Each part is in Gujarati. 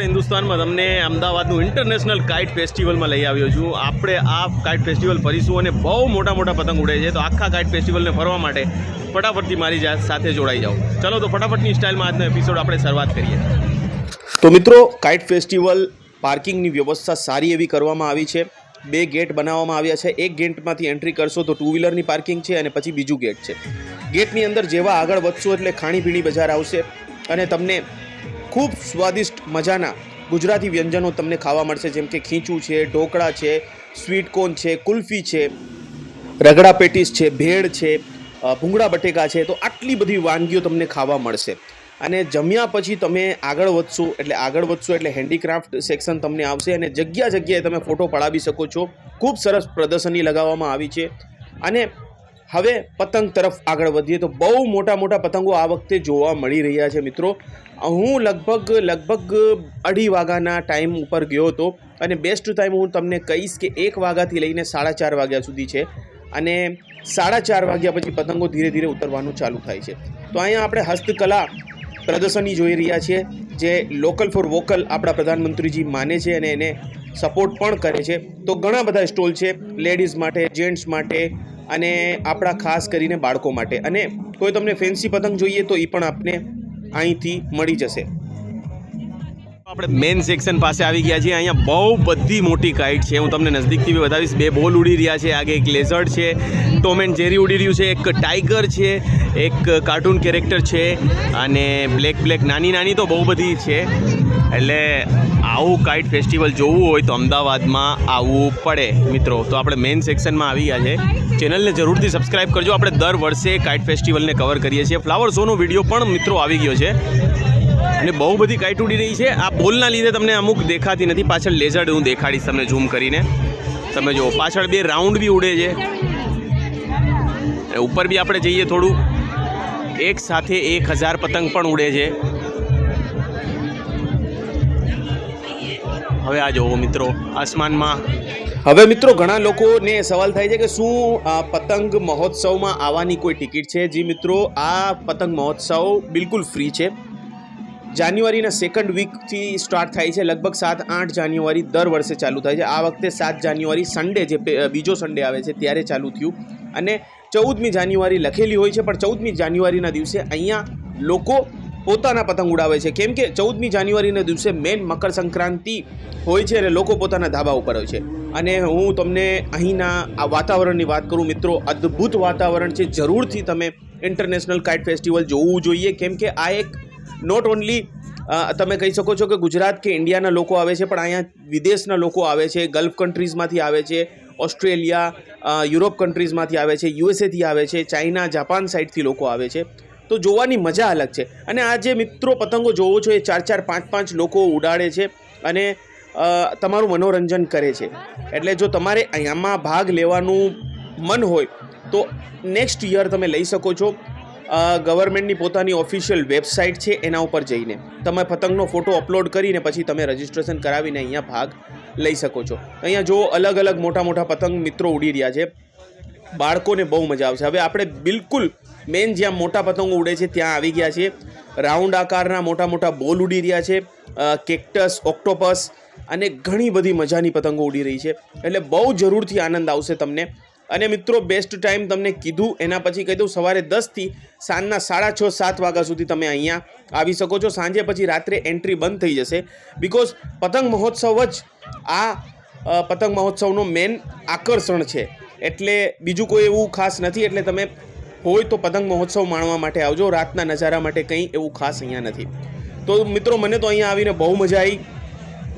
હિન્દુસ્તાનમાં તમને અમદાવાદનું ઇન્ટરનેશનલ કાઇટ ફેસ્ટિવલમાં લઈ આવ્યો છું. આપણે આ કાઇટ ફેસ્ટિવલ ફરીશું અને બહુ મોટા મોટા પતંગ ઉડે છે. તો આખા કાઇટ ફેસ્ટિવલને ફરવા માટે ફટાફટથી મારી સાથે જોડાઈ જાઓ. ચલો તો ફટાફટની સ્ટાઇલમાં આજનો એપિસોડ આપણે શરૂઆત કરીએ. તો મિત્રો કાઇટ ફેસ્ટિવલ પાર્કિંગની વ્યવસ્થા સારી એવી કરવામાં આવી છે. બે ગેટ બનાવવામાં આવ્યા છે. એક ગેટમાંથી એન્ટ્રી કરશો તો ટુ વ્હીલરની પાર્કિંગ છે અને પછી બીજું ગેટ છે. ગેટની અંદર જેવા આગળ વધશો એટલે ખાણીપીણી બજાર આવશે. અને તમને ખૂબ સ્વાદિષ્ટ મજાના ગુજરાતી વ્યંજનો તમને ખાવા મળશે, જેમ કે ખીચું છે, ઢોકળા છે સ્વીટ કોર્ન છે, કુલ્ફી છે, રગડા પેટીસ છે, ભેળ છે ભૂંગળા બટેકા છે, તો આટલી બધી વાનગીઓ તમને ખાવા મળશે. અને જમ્યા પછી તમે આગળ વધશો, એટલે આગળ વધશો એટલે હેન્ડીક્રાફ્ટ સેક્શન તમને આવશે અને જગ્યા જગ્યાએ તમે ફોટો પડાવી શકો છો. ખૂબ સરસ પ્રદર્શની લગાવવામાં આવી છે. અને હવે પતંગ તરફ આગળ વધીએ તો બહુ મોટા મોટા પતંગો આ વખતે જોવા મળી રહ્યા છે મિત્રો. હું લગભગ લગભગ અઢી વાગ્યાના ટાઈમ ઉપર ગયો હતો અને બેસ્ટ ટાઈમ હું તમને કહીશ કે એક વાગ્યાથી લઈને સાડા ચાર વાગ્યા સુધી છે અને સાડા ચાર વાગ્યા પછી પતંગો ધીરે ધીરે ઉતરવાનું ચાલુ થાય છે. તો અહીંયા આપણે હસ્તકલા પ્રદર્શની જોઈ રહ્યા છીએ, જે લોકલ ફોર વોકલ આપણા પ્રધાનમંત્રીજી માને છે અને એને સપોર્ટ પણ કરે છે. તો ઘણા બધા સ્ટોલ છે લેડીઝ માટે જેન્ટ્સ માટે અને આપણા ખાસ કરીને બાળકો માટે. અને કોઈ તમને ફેન્સી પતંગ જોઈએ તો એ પણ આપને અહીંથી મળી જશે. આપણે મેઇન સેક્શન પાસે આવી ગયા છીએ. અહીંયા બહુ બધી મોટી કાઇટ છે. હું તમને નજદીકથી બી બતાવીશ. બે બોલ ઉડી રહ્યા છે. આગે એક લેઝર્ડ છે. ટોમ એન્ડ જેરી ઉડી રહ્યું છે. એક ટાઈગર છે. એક કાર્ટૂન કેરેક્ટર છે. અને બ્લેક બ્લેક નાની નાની તો બહુ બધી છે. એટલે આવું કાઇટ ફેસ્ટિવલ જોવું હોય તો અમદાવાદમાં આવવું પડે, મિત્રો. તો આપણે મેઇન સેક્શનમાં આવી ગયા છે. ચેનલને જરૂરથી સબસ્ક્રાઇબ કરજો. આપણે દર વર્ષે કાઇટ ફેસ્ટિવલને કવર કરીએ છીએ. ફ્લાવર શોનો વીડિયો પણ, મિત્રો, આવી ગયો છે. અને બહુ બધી કાઇટ ઉડી રહી છે. આ બોલના લીધે તમને અમુક દેખાતી નથી. પાછળ લેઝર્ડ હું દેખાડીશ તમને ઝૂમ કરીને. તમે જુઓ, પાછળ બે રાઉન્ડ બી ઉડે છે. ઉપર બી આપણે જઈએ થોડું. એક સાથે એક હજાર પતંગ પણ ઉડે છે. હવે આ જોવો મિત્રો, આસમાનમાં. હવે મિત્રો, ઘણા લોકોને સવાલ થાય છે કે શું આ પતંગ મહોત્સવમાં આવવાની કોઈ ટિકિટ છે? જી મિત્રો, આ પતંગ મહોત્સવ બિલકુલ ફ્રી છે. જાન્યુઆરીના સેકન્ડ વીકથી સ્ટાર્ટ થાય છે. લગભગ સાત, આઠ જાન્યુઆરી દર વર્ષે ચાલુ થાય છે. આ વખતે સાત જાન્યુઆરી સન્ડે જે બીજો સન્ડે આવે છે, ત્યારે ચાલુ થયું. અને ચૌદમી જાન્યુઆરી લખેલી હોય છે, પણ ચૌદમી જાન્યુઆરીના દિવસે અહીંયા લોકો પોતાના પતંગ ઉડાવે છે. કેમ કે ચૌદમી જાન્યુઆરીના દિવસે મેન મકર સંક્રાંતિ હોય છે અને લોકો પોતાના ધાબા ઉપર હોય છે. અને હું તમને અહીંના આ વાતાવરણની વાત કરું મિત્રો, અદ્ભુત વાતાવરણ છે. જરૂરથી તમે ઇન્ટરનેશનલ કાઇટ ફેસ્ટિવલ જોવું જોઈએ. કેમ કે આ એક નોટ ઓનલી તમે કહી શકો છો કે ગુજરાત કે ઇન્ડિયાના લોકો આવે છે, પણ અહીંયા વિદેશના લોકો આવે છે, ગલ્ફ કન્ટ્રીઝમાંથી આવે છે, ઓસ્ટ્રેલિયા યુરોપ કન્ટ્રીઝમાંથી આવે છે, યુએસએથી આવે છે, ચાઇના, જાપાન સાઇડથી લોકો આવે છે. તો જોવાની મજા અલગ છે. અને આ જે મિત્રો પતંગો જોવો છો, એ ચાર ચાર પાંચ પાંચ લોકો ઉડાડે છે અને તમારું મનોરંજન કરે છે. એટલે જો તમારે અહીંયામાં ભાગ લેવાનું મન હોય, તો નેક્સ્ટ યર તમે લઈ શકો છો. ગવર્મેન્ટની પોતાની ઓફિશિયલ વેબસાઇટ છે એના ઉપર જઈને. તમે પતંગનો ફોટો અપલોડ કરીને પછી તમે રજિસ્ટ્રેશન કરાવીને અહીંયા ભાગ લઈ શકો છો. અહીંયા જો અલગ અલગ મોટા મોટા પતંગ મિત્રો ઉડી રહ્યા છે બાળકોને બહુ મજા આવશે. હવે આપણે બિલકુલ મેન જ્યાં મોટા પતંગો ઉડે છે ત્યાં આવી ગયા છીએ. રાઉન્ડ આકારના મોટા મોટા બોલ ઉડી રહ્યા છે. કેક્ટસ, ઓક્ટોપસ અને ઘણી બધી મજાની પતંગો ઉડી રહી છે. એટલે બહુ જરૂરથી આનંદ આવશે તમને. અને મિત્રો બેસ્ટ ટાઈમ તમને કીધું. એના પછી કહી દઉં, સવારે દસથી સાંજના સાડા છ, સાત વાગ્યા સુધી તમે અહીંયા આવી શકો છો. સાંજે પછી રાત્રે એન્ટ્રી બંધ થઈ જશે. બિકોઝ પતંગ મહોત્સવ જ આ પતંગ મહોત્સવનો મેન આકર્ષણ છે. એટલે બીજું કોઈ એવું ખાસ નથી, એટલે તમે હોય તો પતંગ મહોત્સવ માણવા માટે આવજો, રાતના નજારા માટે કંઈ એવું ખાસ અહીંયા નથી. તો મિત્રો, મને તો અહીંયા આવીને બહુ મજા આવી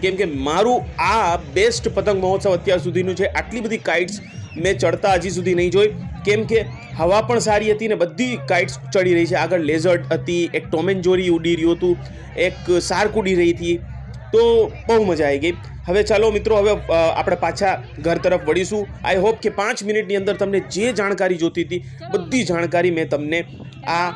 કેમ કે મારું આ બેસ્ટ પતંગ મહોત્સવ અત્યાર સુધીનું છે, આટલી બધી કાઇટ્સ મેં ચડતા હજી સુધી નહીં જોઈ. કેમ કે હવા પણ સારી હતી ને બધી કાઇટ્સ ચડી રહી છે. આગળ લેઝર્ટ હતી, એક ટોમેન્જોરી ઉડી રહ્યું હતું, એક સાર્ક ઉડી રહી હતી. તો બહુ મજા આવી ગઈ. હવે ચાલો મિત્રો, હવે આપણે પાછા ઘર તરફ વળીશું. આઈ હોપ કે પાંચ મિનિટની અંદર તમને જે જાણકારી જોતી હતી, બધી જાણકારી મેં તમને આ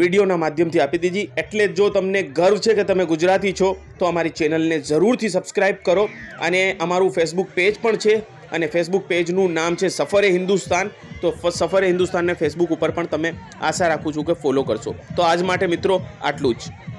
વિડીયોના માધ્યમથી આપી દીધી. એટલે જો તમને ગર્વ છે કે તમે ગુજરાતી છો, તો અમારી ચેનલને જરૂરથી સબસ્ક્રાઈબ કરો. અને અમારું ફેસબુક પેજ પણ છે, અને ફેસબુક પેજનું નામ છે સફરે હિન્દુસ્તાન. તો સફરે હિન્દુસ્તાનને ફેસબુક ઉપર પણ તમે આશા રાખું છું કે ફોલો કરશો. તો આજ માટે મિત્રો, આટલું જ.